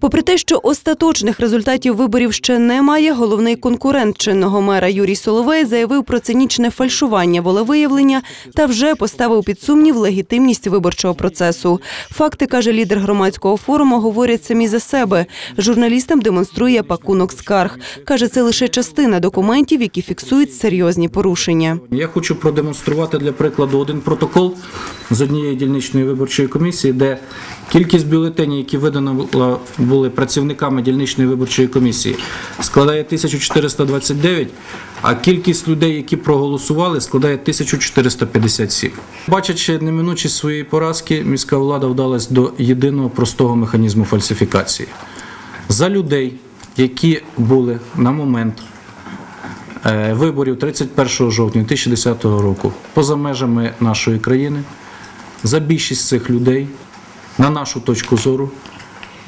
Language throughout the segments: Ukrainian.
Попри те, що остаточних результатів виборів ще немає, головний конкурент чинного мера Юрій Соловей заявив про цинічне фальшування волевиявлення та вже поставив під сумнів легітимність виборчого процесу. Факти каже лідер громадського форуму, говорять самі за себе. Журналістам демонструє пакунок скарг. каже, це лише частина документів, які фіксують серйозні порушення. Я хочу продемонструвати для прикладу один протокол з однієї дільничної виборчої комісії, де кількість бюлетенів, які видано були працівниками дільничної виборчої комісії, складає 1429, а кількість людей, які проголосували, складає 1457. Бачачи неминучість своєї поразки, міська влада вдалась до єдиного простого механізму фальсифікації. За людей, які були на момент е, виборів 31 жовтня 2010 року поза межами нашої країни. За більшість цих людей, на нашу точку зору,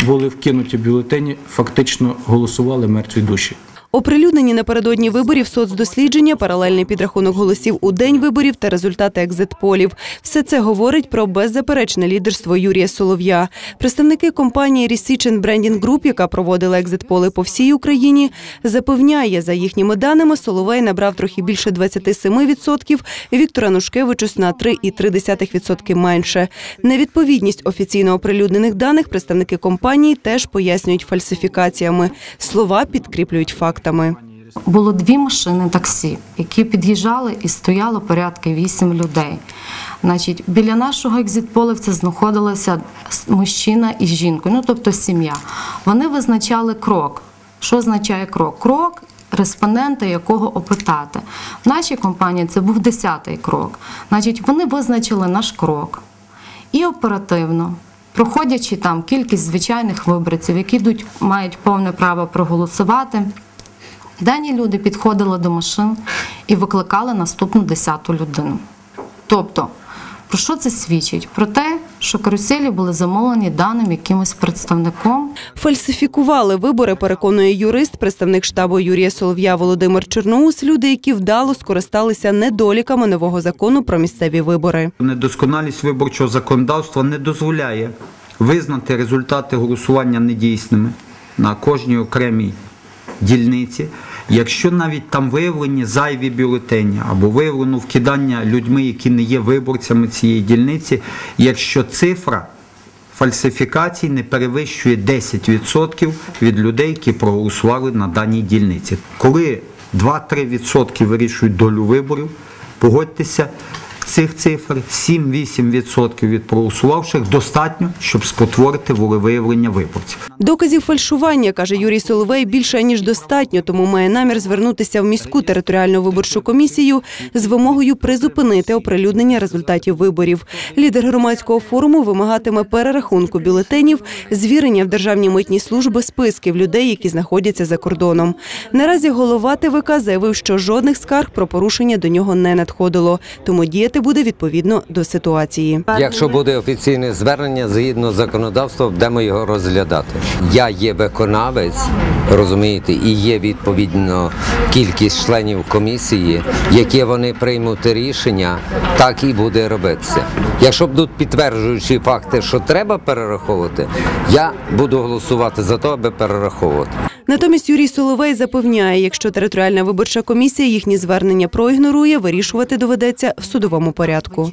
були вкинуті бюлетені, фактично голосували мертві душі. Оприлюднені напередодні виборів соцдослідження, паралельний підрахунок голосів у день виборів та результати екзитполів. Все це говорить про беззаперечне лідерство Юрія Солов'я. Представники компанії Research Branding Group, яка проводила екзитполи по всій Україні, запевняє, за їхніми даними, Соловей набрав трохи більше 27%, Віктора Нушкевичус на 3,3% менше. Невідповідність офіційно оприлюднених даних представники компанії теж пояснюють фальсифікаціями. Слова підкріплюють фактами. Було дві машини таксі, які під'їжджали і стояло порядка вісім людей. Значить, біля нашого екзитполівця знаходилася мужчина і жінка, ну тобто сім'я. Вони визначали крок. Що означає крок? Крок респондента, якого опитати. В нашій компанії це був десятий крок. Значить, вони визначили наш крок і оперативно. Проходячи там кількість звичайних виборців, які йдуть, мають повне право проголосувати, Дані люди підходили до машин і викликали наступну десяту людину. Тобто, про що це свідчить? Про те, що каруселі були замовлені даним якимось представником. Фальсифікували вибори, переконує юрист, представник штабу Юрія Солов'я Володимир Чорноус. Люди, які вдало скористалися недоліками нового закону про місцеві вибори. Недосконалість виборчого законодавства не дозволяє визнати результати голосування недійсними на кожній окремій дільниці, якщо навіть там виявлені зайві бюлетені або виявлено вкидання людьми, які не є виборцями цієї дільниці, якщо цифра фальсифікацій не перевищує 10% від людей, які проголосували на даній дільниці. Коли 2-3% вирішують долю виборів, погодьтеся, цих цифр 7-8% від проголосувавших достатньо, щоб спотворити волевиявлення виборців. Доказів фальшування, каже Юрій Соловей, більше ніж достатньо, тому має намір звернутися в міську територіальну виборчу комісію з вимогою призупинити оприлюднення результатів виборів. Лідер громадського форуму вимагатиме перерахунку бюлетенів, звірення в державні митні служби списків людей, які знаходяться за кордоном. Наразі голова ТВК заявив, що жодних скарг про порушення до нього не надходило, тому діяти буде відповідно до ситуації. Якщо буде офіційне звернення згідно законодавства, будемо його розглядати. Я є виконавець, розумієте, і є відповідно кількість членів комісії, які вони приймуть рішення, так і буде робитися. Якщо будуть підтверджуючі факти, що треба перераховувати, я буду голосувати за те, аби перераховувати. Натомість Юрій Соловей запевняє, якщо територіальна виборча комісія їхні звернення проігнорує, вирішувати доведеться в судовому порядку.